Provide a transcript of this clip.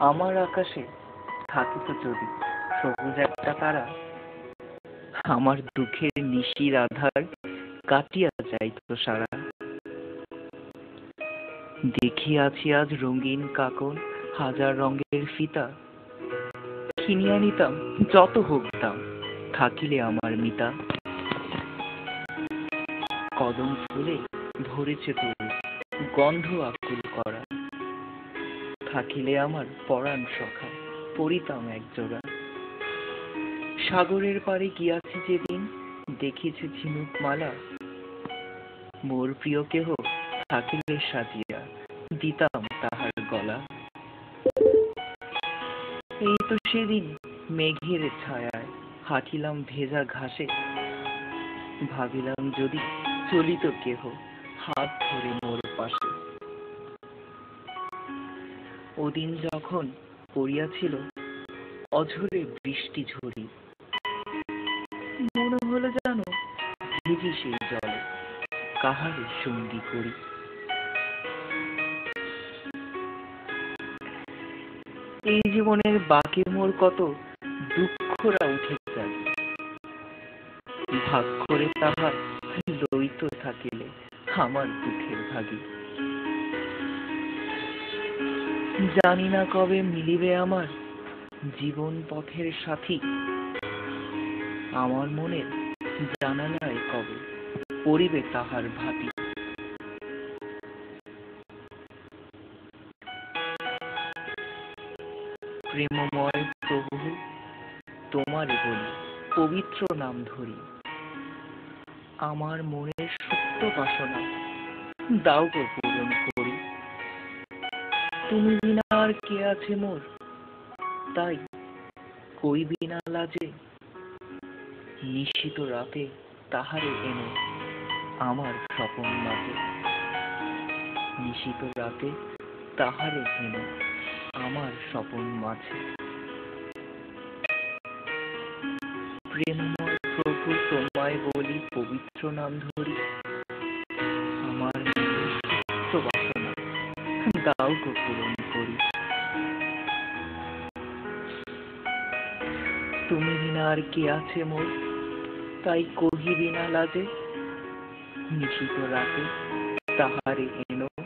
আমার আকাশে থাকিত যদি সবুজ একটা তারা, আমার দুঃখের নিশির আধার কাটিয়া যাইত সারা। দেখিয়াছি আজ রঙিন কাকন, হাজার রঙের ফিতা। কিনিয়া নিতাম, যত হোক দাম, থাকিলে আমার মিতা। কদম ফুলে ভরেছে তরু গন্ধ আকুল করা। থাকিলে আমার পরাণ সখা পড়িতাম একজোড়া সাগরের পাড়ে গিয়াছি যেদিন দেখিছি ঝিনুক মালা। মোর প্রিয় কেহ থাকিলে সাজিয়া দিতাম তাহার গলা। এই তো সেদিন মেঘের ছায়ায় হাঁটিলাম ভেজা ঘাসে। ভাবিলাম যদি চলিত কেহ, হাত ধরে মোর পাশে। ওদিন যখন পড়িয়াছিল অঝরে বৃষ্টি ঝরি মনে হলো জানো ভিজি সেই জলে কাহারে সঙ্গী করি। এই জীবনের বাকি মোর কত দুঃখরা উঠে যায়। ভাগ করে তাহার লইত থাকিলে আমার দুঃখের ভাগী। জানি না কবে মিলিবে আমার জীবন পথের সাথী। আমার মনের জানা নাই কবে পড়িবে তাহার ভাতি। প্রেমময় প্রভু, তোমার বলি, পবিত্র নাম ধরি। আমার মনের সত্য বাসনা, দাও করি তুমি বিনা আর কে আছে মোর? তাই কইবি না লাজে, নিশ্চিত রাতে তাহারে এনে আমার স্বপন মাঝে। নিশিত রাতে তাহারে এনে আমার স্বপন মাঝে। প্রেমময় প্রভু তোমায় বলি, পবিত্র নাম ধরি গো পূরণ করি তুমি বিনা আর কি আছে মোর? তাই কহি না লাজে। নিশিত রাতে তাহারে মাঝে